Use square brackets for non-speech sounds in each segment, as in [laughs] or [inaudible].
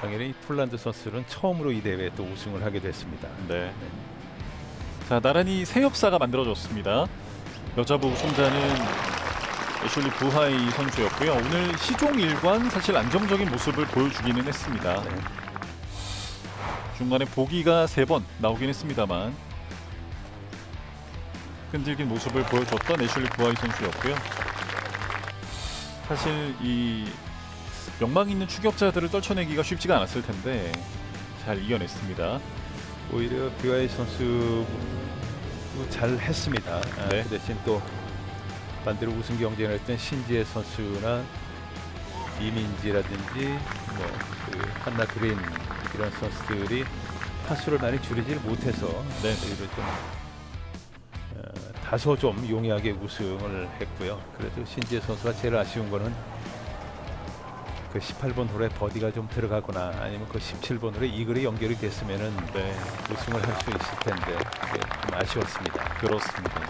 당연히 폴란드 선수는 처음으로 이 대회에 또 우승을 하게 됐습니다. 네. 자 나란히 새 역사가 만들어졌습니다. 여자부 우승자는 애슐리 부하이 선수였고요. 오늘 시종 일관 사실 안정적인 모습을 보여주기는 했습니다. 네. 중간에 보기가 세 번 나오긴 했습니다만 끈질긴 모습을 보여줬던 애슐리 부하이 선수였고요. 사실 이 명망 있는 추격자들을 떨쳐내기가 쉽지가 않았을 텐데 잘 이겨냈습니다. 오히려 뷰아이 선수도 잘 했습니다. 아, 네. 그 대신 또 반대로 우승 경쟁을 했던 신지혜 선수나 이민지라든지 뭐그 한나 그린 이런 선수들이 타수를 많이 줄이질 못해서 네. 오히려 좀 어, 다소 좀 용이하게 우승을 했고요. 그래도 신지혜 선수가 제일 아쉬운 거는 그 18번 홀에 버디가 좀 들어가거나 아니면 그 17번 홀에 이글이 연결이 됐으면은 네, 우승을 할 수 있을 텐데 그게 좀 아쉬웠습니다. 그렇습니다.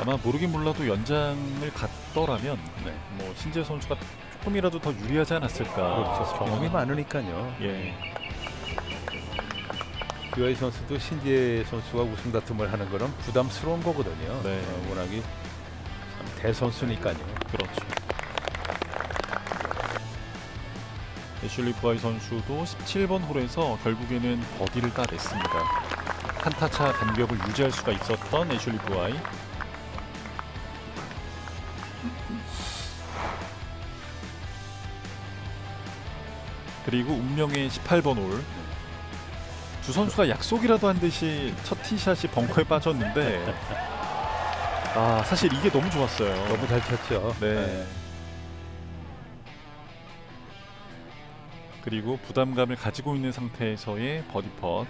아마 모르긴 몰라도 연장을 갔더라면 네. 뭐 신재 선수가 조금이라도 더 유리하지 않았을까. 그렇죠. 경험이 많으니까요. 예, 뷰아이 선수도 신지혜 선수가 우승 다툼을 하는 거는 부담스러운 거거든요. 네. 어, 워낙이 참 대선수니까요. 그렇죠. 애슐리 부하이 선수도 17번 홀에서 결국에는 버디를 따냈습니다. 한타차 간격을 유지할 수가 있었던 애슐리 부하이. 그리고 운명의 18번 홀. 두 선수가 약속이라도 한 듯이 첫 티샷이 벙커에 빠졌는데 아 사실 이게 너무 좋았어요. 너무 잘 쳤죠. 네. 그리고 부담감을 가지고 있는 상태에서의 버디 펫.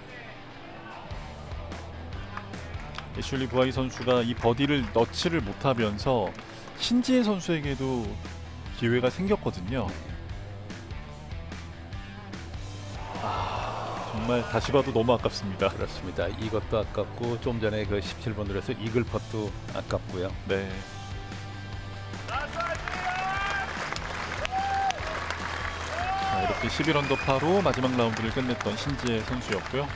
애슐리 부하이 선수가 이 버디를 넣지를 못하면서 신지혜 선수에게도 기회가 생겼거든요. 아, 정말 다시 봐도 너무 아깝습니다. 그렇습니다. 이것도 아깝고 좀 전에 그 17번 홀에서 이글 펫도 아깝고요. 네. 자, 이렇게 11언더파로 마지막 라운드를 끝냈던 신지혜 선수였고요.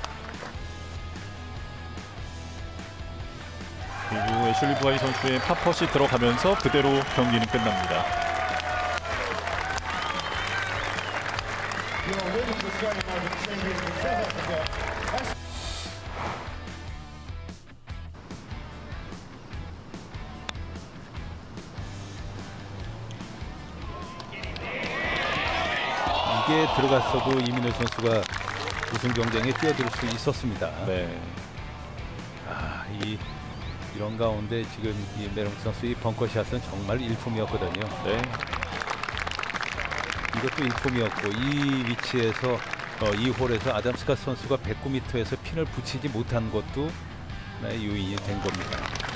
그리고 애슐리 부하이 선수의 팝펫이 들어가면서 그대로 경기는 끝납니다. 이게 들어갔어도 이민호 선수가 우승 경쟁에 뛰어들 수 있었습니다. 네. 아, 이 이런 가운데 지금 이 메롱 선수의 벙커샷은 정말 일품이었거든요. 네. 이것도 일품이었고 이 위치에서 어, 이 홀에서 아담 스카 선수가 109m에서 핀을 붙이지 못한 것도 하나의 요인이 된 겁니다.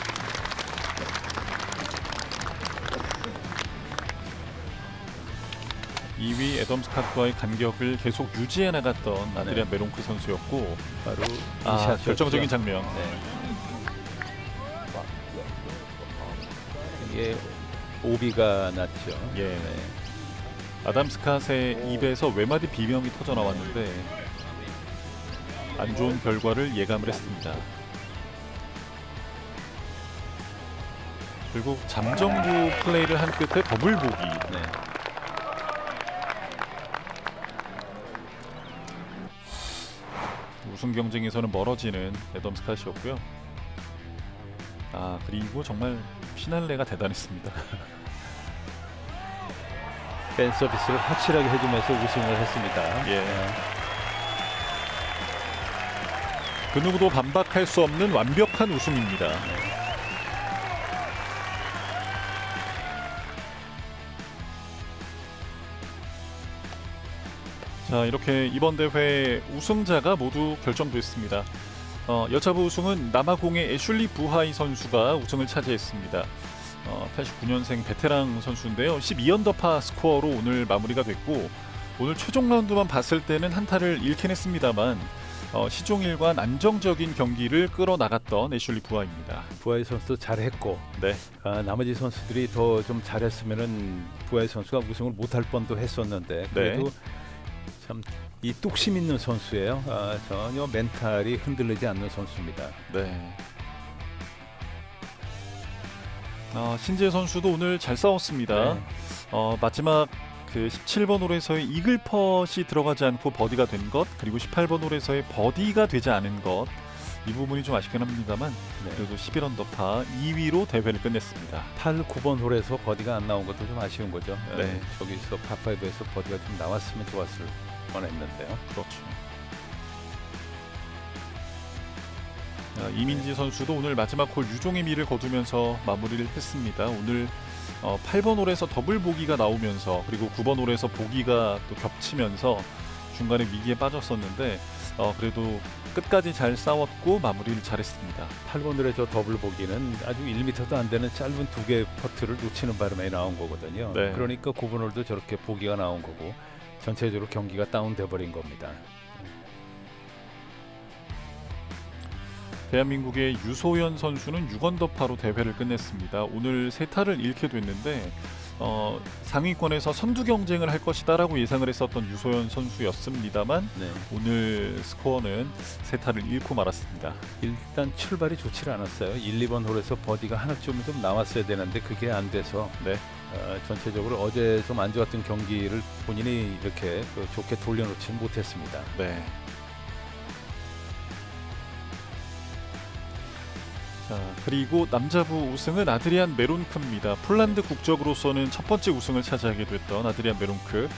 2위 애덤 스카트와의 간격을 계속 유지해 나갔던 아드리안 네. 메롱크 선수였고 바로 이 아. 결정적인 장면. 네. 이게 오비가 났죠. 예. 네. 아담 스캇의 입에서 외마디 비명이 터져 나왔는데 안 좋은 결과를 예감을 했습니다. 결국 잠정구 플레이를 한 끝에 더블 보기. 네. 우승 경쟁에서는 멀어지는 애덤 스캇이었고요. 아 그리고 정말 피날레가 대단했습니다. [laughs] 팬 서비스를 확실하게 해주면서 우승을 했습니다. 예. 네. 그 누구도 반박할 수 없는 완벽한 우승입니다. 자 이렇게 이번 대회 우승자가 모두 결정됐습니다. 어, 여차부 우승은 남아공의 애슐리 부하이 선수가 우승을 차지했습니다. 어, 89년생 베테랑 선수인데요. 12언더파 스코어로 오늘 마무리가 됐고 오늘 최종 라운드만 봤을 때는 한타를 잃긴 했습니다만 어, 시종일관 안정적인 경기를 끌어나갔던 애슐리 부하입니다. 부하이 선수도 잘했고 네, 아, 나머지 선수들이 더 좀 잘했으면은 부하이 선수가 우승을 못할 뻔도 했었는데 그래도 참 이 뚝심 있는 선수예요. 아, 전혀 멘탈이 흔들리지 않는 선수입니다. 네. 아, 신재 선수도 오늘 잘 싸웠습니다. 네. 어, 마지막 그 17번 홀에서의 이글 펫이 들어가지 않고 버디가 된 것, 그리고 18번 홀에서의 버디가 되지 않은 것, 이 부분이 좀 아쉽긴 합니다만 네. 그래도 11언더파 2위로 대회를 끝냈습니다. 8, 9번 홀에서 버디가 안 나온 것도 좀 아쉬운 거죠. 네. 네. 저기서 파5에서 버디가 좀 나왔으면 좋았을 뻔했는데요. 그렇죠. 아, 이민지 선수도 오늘 마지막 홀 유종의 미를 거두면서 마무리를 했습니다. 오늘 어, 8번 홀에서 더블 보기가 나오면서 그리고 9번 홀에서 보기가 또 겹치면서 중간에 위기에 빠졌었는데 어, 그래도 끝까지 잘 싸웠고 마무리를 잘했습니다. 8번 홀에 저 더블 보기는 아주 1m도 안 되는 짧은 두 개의 퍼트를 놓치는 바람에 나온 거거든요. 네. 그러니까 9번 홀도 저렇게 보기가 나온 거고 전체적으로 경기가 다운돼 버린 겁니다. 대한민국의 유소연 선수는 6언더파로 대회를 끝냈습니다. 오늘 세 타를 잃게 됐는데 어, 상위권에서 선두 경쟁을 할 것이다라고 예상을 했었던 유소연 선수였습니다만 네. 오늘 스코어는 세 타를 잃고 말았습니다. 일단 출발이 좋지 않았어요. 1, 2번 홀에서 버디가 하나쯤은 좀 나왔어야 되는데 그게 안 돼서 네. 어, 전체적으로 어제 좀 안 좋았던 경기를 본인이 이렇게 그 좋게 돌려놓지 못했습니다. 네. 자, 그리고 남자부 우승은 아드리안 메론크입니다. 폴란드 국적으로서는 첫 번째 우승을 차지하게 됐던 아드리안 메론크.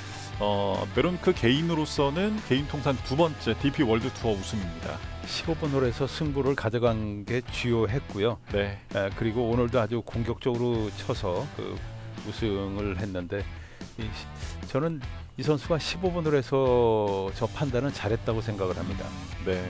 어, 메론크 개인으로서는 개인 통산 두 번째 DP 월드 투어 우승입니다. 15번 홀에서 승부를 가져간 게 주요했고요. 네. 아, 그리고 오늘도 아주 공격적으로 쳐서 그 우승을 했는데 이 시- 저는 이 선수가 15번 홀에서 저 판단은 잘했다고 생각을 합니다. 네.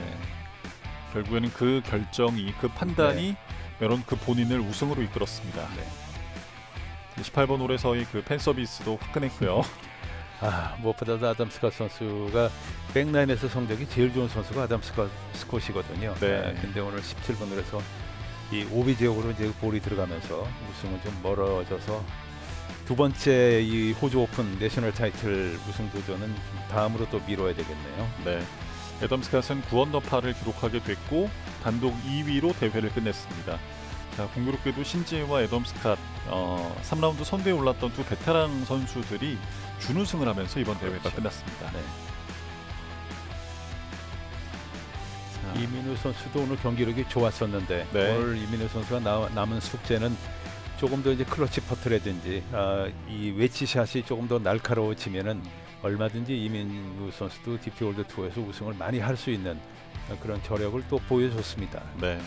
결국에는 그 결정이 그 판단이 메론크 본인을 우승으로 이끌었습니다. 네. 18번 홀에서의 그 팬 서비스도 화끈했고요. [laughs] 아 무엇보다도 아담 스캇 선수가 백라인에서 성적이 제일 좋은 선수가 아담 스캇 스콧이거든요. 네. 아, 근데 오늘 17번 홀에서 이 오비 지역으로 이제 볼이 들어가면서 우승은 좀 멀어져서 두 번째 이 호주 오픈 내셔널 타이틀 우승 도전은 좀 다음으로 또 미뤄야 되겠네요. 네. 애덤 스캇은 9언더파를 기록하게 됐고 단독 2위로 대회를 끝냈습니다. 자, 공교롭게도 신지혜와 애덤 스캇 어, 3라운드 선두에 올랐던 두 베테랑 선수들이 준우승을 하면서 이번 대회가 그렇죠. 끝났습니다. 네. 자, 이민우 선수도 오늘 경기력이 좋았었는데 네. 오늘 이민우 선수가 나, 남은 숙제는 조금 더 이제 클러치 퍼트라든지 아, 이 웨지샷이 조금 더 날카로워지면은 얼마든지 이민우 선수도 DP 월드 투어에서 우승을 많이 할 수 있는 그런 저력을 또 보여줬습니다. 네.